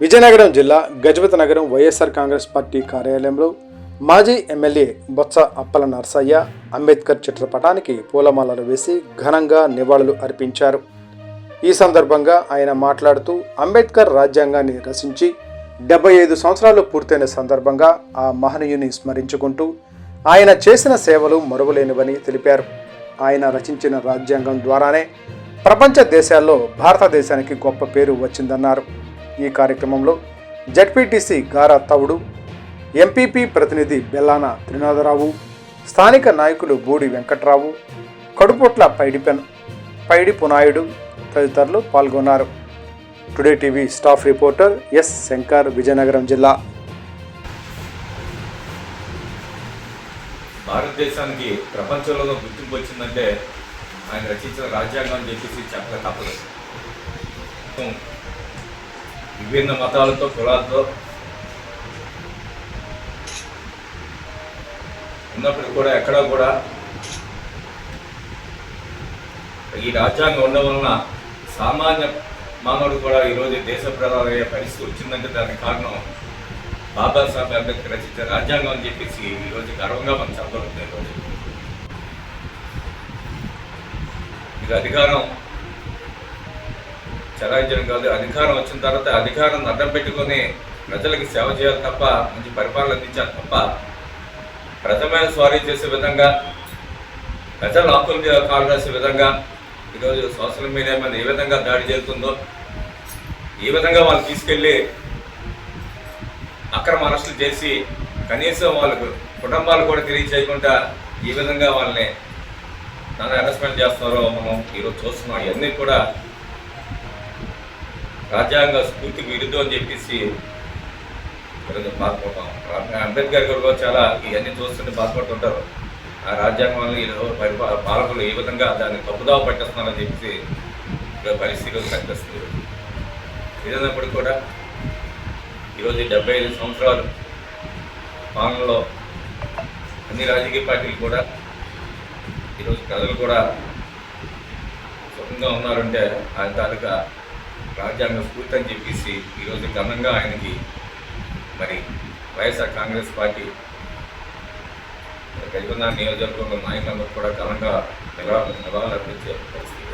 విజయనగరం జిల్లా గజపతి నగరం వైఎస్ఆర్ కాంగ్రెస్ పార్టీ కార్యాలయంలో మాజీ ఎమ్మెల్యే బొత్స అప్పల నర్సయ్య అంబేద్కర్ చిత్రపటానికి పూలమాలలు వేసి ఘనంగా నివాళులు అర్పించారు. ఈ సందర్భంగా ఆయన మాట్లాడుతూ అంబేద్కర్ రాజ్యాంగాన్ని రచించి డెబ్బై ఐదు సంవత్సరాలు పూర్తయిన సందర్భంగా ఆ మహనీయుని స్మరించుకుంటూ ఆయన చేసిన సేవలు మరువలేనివని తెలిపారు. ఆయన రచించిన రాజ్యాంగం ద్వారానే ప్రపంచ దేశాల్లో భారతదేశానికి గొప్ప పేరు వచ్చిందన్నారు. ఈ కార్యక్రమంలో జడ్పీటీసీ గారా తవుడు ఎంపీపీ ప్రతినిధి బెల్లాన త్రినాథరావు స్థానిక నాయకులు బూడి వెంకట్రావు కడుపొట్ల పైడిపెన్ పైడి పునాయుడు తదితరులు పాల్గొన్నారు. Today TV staff reporter S Shankar Vizianagaram జిల్లా. భారతదేశానికి ప్రపంచంలో గుర్తింపు వచ్చిందంటే ఆయన రచించిన రాజ్యాంగం అని చెప్పేసి చెప్పక తప్పదు. విభిన్న మతాలతో కులాలతో ఉన్నప్పటికీ కూడా ఎక్కడా కూడా ఈ రాజ్యాంగం ఉండడం వలన సామాన్య మానవుడు కూడా ఈరోజు దేశ ప్రధాన అయ్యే పరిస్థితి వచ్చిందంటే దానికి కారణం బాబాసాహెబ్ అంబేద్కర్ రచించిన రాజ్యాంగం అని చెప్పేసి ఈరోజు గర్వంగా మనం చెప్పగలుగుతాం ఈరోజు ఇది అధికారం. చలాయించడం కాదు అధికారం వచ్చిన తర్వాత అధికారం అడ్డం పెట్టుకొని ప్రజలకు సేవ చేయాలి తప్ప మంచి పరిపాలన అందించాలి తప్ప ప్రజమైన స్వారీ చేసే విధంగా ప్రజల హక్కులు కాలు రాసే విధంగా ఈరోజు సోషల్ మీడియా మీద ఏ విధంగా దాడి చేస్తుందో ఏ విధంగా వాళ్ళు తీసుకెళ్ళి అక్రమ అరెస్టులు చేసి కనీసం వాళ్ళకు కుటుంబాలు కూడా తిరిగి చేయకుండా ఈ విధంగా వాళ్ళని నన్ను అరెస్ట్మెంట్ చేస్తున్నారో మనం ఈరోజు చూస్తున్నాం. ఇవన్నీ కూడా రాజ్యాంగ స్ఫూర్తికి విరుద్ధం అని చెప్పేసి బాధపడతాం. అంబేద్కర్ గారు కూడా చాలా ఇవన్నీ చూస్తుంటే బాధపడుతుంటారు. ఆ రాజ్యాంగం వల్ల పాలకులు ఏ విధంగా దాన్ని తప్పుదావ పట్టేస్తున్నారని చెప్పేసి పరిస్థితులు పరిస్థితి కనిపిస్తుంది. ఏదైనప్పుడు కూడా ఈరోజు డెబ్బై ఐదు సంవత్సరాలు పాలనలో అన్ని రాజకీయ పార్టీలు కూడా ఈరోజు ప్రజలు కూడా సుఖంగా ఉన్నారంటే ఆయన తాలూకా రాజ్యాంగ స్ఫూర్తి అని చెప్పేసి ఈరోజు ఘనంగా ఆయనకి మరి వైఎస్ఆర్ కాంగ్రెస్ పార్టీ గజబంధ నియోజకవర్గంలో నాయకులందరూ కూడా ఘనంగా నివాళులు నివాళులు అర్పించే పరిస్థితి.